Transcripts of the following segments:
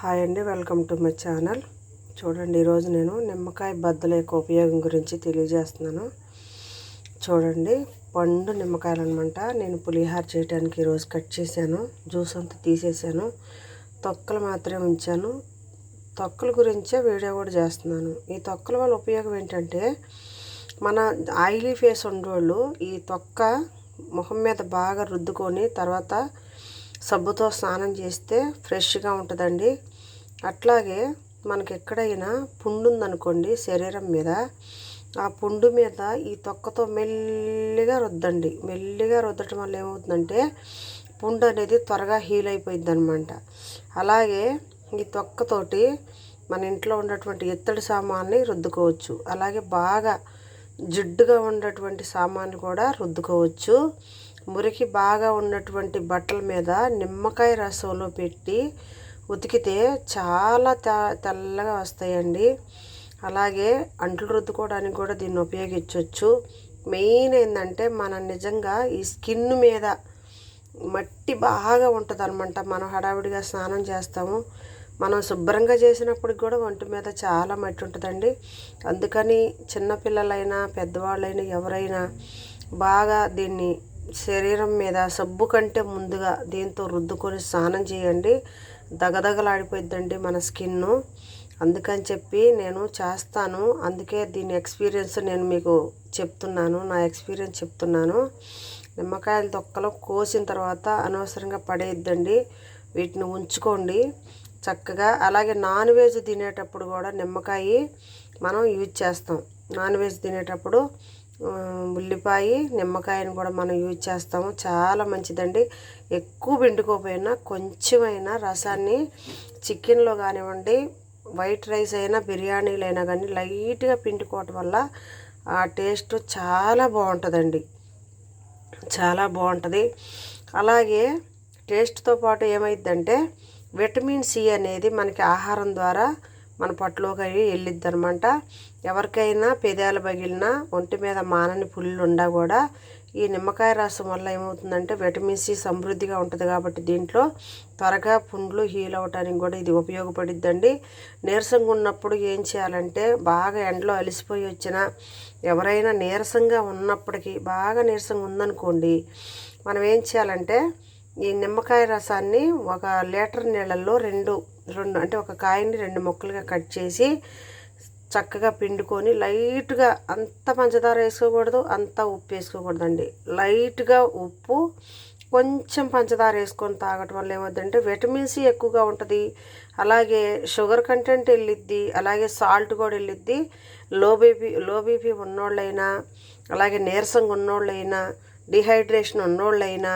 Hi అండి welcome to my channel. చూడండి ఈరోజు నేను నిమ్మకాయ బద్దల యొక్క ఉపయోగం గురించి తెలియజేస్తున్నాను. చూడండి పండు నిమ్మకాయలు అనమాట నేను పులిహార చేయడానికి ఈరోజు కట్ చేశాను జ్యూస్ అంతా తీసేసాను తొక్కలు మాత్రమే ఉంచాను. తొక్కల గురించే వీడియో కూడా చేస్తున్నాను. ఈ తొక్కల వల్ల ఉపయోగం ఏంటంటే మన ఆయిలీ ఫేస్ ఉండేవాళ్ళు ఈ తొక్క ముఖం మీద బాగా రుద్దుకొని తర్వాత సబ్బుతో స్నానం చేస్తే ఫ్రెష్గా ఉంటుందండి. అట్లాగే మనకి ఎక్కడైనా పుండు ఉందనుకోండి శరీరం మీద ఆ పుండు మీద ఈ తొక్కతో మెల్లిగా రుద్దండి. మెల్లిగా రుద్దటం వల్ల ఏమవుతుందంటే పుండు అనేది త్వరగా హీల్ అయిపోయింది అనమాట అలాగే ఈ తొక్కతోటి మన ఇంట్లో ఉన్నటువంటి ఎత్తడి సామాన్ని రుద్దుకోవచ్చు. అలాగే బాగా జిడ్డుగా ఉన్నటువంటి సామాన్లు కూడా రుద్దుకోవచ్చు. మురికి బాగా ఉన్నటువంటి బట్టల మీద నిమ్మకాయ రసంలో పెట్టి ఉతికితే చాలా తెల్లగా వస్తాయండి. అలాగే అంట్లు రుద్దుకోవడానికి కూడా దీన్ని ఉపయోగించవచ్చు మెయిన్ ఏంటంటే మనం నిజంగా ఈ స్కిన్ మీద మట్టి బాగా ఉంటుంది అనమాట మనం హడావిడిగా స్నానం చేస్తాము. మనం శుభ్రంగా చేసినప్పుడు కూడా ఒంటి మీద చాలా మట్టి ఉంటుందండి. అందుకని చిన్నపిల్లలైనా పెద్దవాళ్ళైనా ఎవరైనా బాగా దీన్ని శరీరం మీద సబ్బు కంటే ముందుగా దీంతో రుద్దుకొని స్నానం చేయండి. దగదగలాడిపోయిద్దండి మన స్కిన్ అందుకని చెప్పి నేను చేస్తాను. అందుకే దీని ఎక్స్పీరియన్స్ నేను మీకు చెప్తున్నాను. నా ఎక్స్పీరియన్స్ చెప్తున్నాను. నిమ్మకాయల తొక్కలు కోసిన తర్వాత అనవసరంగా పడేయద్దండి. వీటిని ఉంచుకోండి. చక్కగా అలాగే నాన్ వెజ్ తినేటప్పుడు కూడా నిమ్మకాయ మనం యూజ్ చేస్తాం. నాన్ వెజ్ తినేటప్పుడు ఉల్లిపాయ నిమ్మకాయని కూడా మనం యూజ్ చేస్తాము. చాలా మంచిదండి. ఎక్కువ పిండుకోపోయినా కొంచెమైనా రసాన్ని చికెన్లో కానివ్వండి వైట్ రైస్ అయినా బిర్యానీలు అయినా కానీ లైట్గా పిండుకోవటం వల్ల ఆ టేస్ట్ చాలా బాగుంటుందండి. చాలా బాగుంటుంది. అలాగే టేస్ట్తో పాటు ఏమైందంటే విటమిన్ సి అనేది మనకి ఆహారం ద్వారా మన పట్టులోకి వెళ్ళిద్ది అనమాట ఎవరికైనా పెదాలు పగిలినా ఒంటి మీద మానని పుల్లు ఉండా కూడా ఈ నిమ్మకాయ రసం వల్ల ఏమవుతుందంటే విటమిన్ సి సమృద్ధిగా ఉంటుంది కాబట్టి దీంట్లో త్వరగా పుండ్లు హీల్ అవ్వటానికి కూడా ఇది ఉపయోగపడిద్దండి. నీరసంగా ఉన్నప్పుడు ఏం చేయాలంటే బాగా ఎండలో అలిసిపోయి వచ్చిన ఎవరైనా నీరసంగా ఉన్నప్పటికీ బాగా నీరసంగా ఉందనుకోండి మనం ఏం చేయాలంటే ఈ నిమ్మకాయ రసాన్ని ఒక లీటర్ నీళ్ళల్లో రెండు రెండు అంటే ఒక కాయని రెండు ముక్కలుగా కట్ చేసి చక్కగా పిండుకొని లైట్గా అంత పంచదార వేసుకోకూడదు అంత ఉప్పు వేసుకోకూడదండి. లైట్గా ఉప్పు కొంచెం పంచదార వేసుకొని తాగటం వల్ల ఏమవుతుందంటే విటమిన్ సి ఎక్కువగా ఉంటుంది. అలాగే షుగర్ కంటెంట్ వెళ్ళిద్ది అలాగే సాల్ట్ కూడా వెళ్ళిద్ది. లో బీపీ లో బీపీ ఉన్నోళ్ళైనా అలాగే నీరసంగా ఉన్నోళ్ళైనా డిహైడ్రేషన్ ఉన్నోళ్ళైనా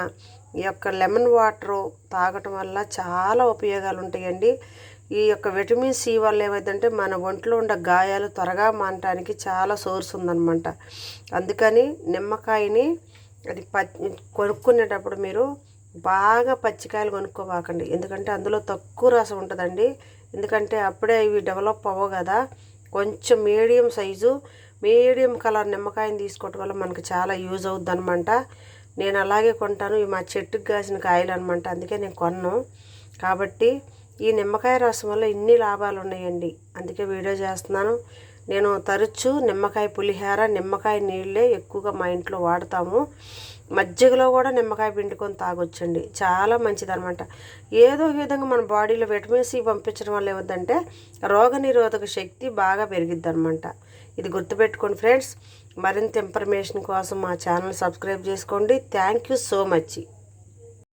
ఈ యొక్క లెమన్ వాటరు తాగటం వల్ల చాలా ఉపయోగాలు ఉంటాయండి. ఈ యొక్క విటమిన్ సి వల్ల ఏమైందంటే మన ఒంట్లో ఉండే గాయాలు త్వరగా మానటానికి చాలా సోర్స్ ఉందన్నమాట. అందుకని నిమ్మకాయని అది ప కొనుక్కునేటప్పుడు మీరు బాగా పచ్చికాయలు కొనుక్కోబాకండి. ఎందుకంటే అందులో తక్కువ రసం ఉంటుందండి. ఎందుకంటే అప్పుడే ఇవి డెవలప్ అవ్వవు కదా. కొంచెం మీడియం సైజు మీడియం కలర్ నిమ్మకాయని తీసుకోవటం వల్ల మనకు చాలా యూజ్ అవుద్ది అనమాట నేను అలాగే కొంటాను. ఇవి మా చెట్టుకు కాసిన కాయలు అనమాట అందుకే నేను కొన్నాను కాబట్టి ఈ నిమ్మకాయ రసం వల్ల ఇన్ని లాభాలు ఉన్నాయండి అందుకే వీడియో చేస్తున్నాను. నేను తరచు నిమ్మకాయ పులిహార నిమ్మకాయ నీళ్ళే ఎక్కువగా మా ఇంట్లో వాడతాము. మజ్జిగలో కూడా నిమ్మకాయ పిండుకొని తాగొచ్చండి. చాలా మంచిదనమాట. ఏదో విధంగా మన బాడీలో విటమిన్ సి పంపించడం వల్ల ఏమవుతుందంటే రోగనిరోధక శక్తి బాగా పెరిగిద్ది అనమాట ఇది గుర్తుపెట్టుకోండి ఫ్రెండ్స్. మరింత ఇన్ఫర్మేషన్ కోసం మా ఛానల్ సబ్స్క్రైబ్ చేసుకోండి. Thank you so much.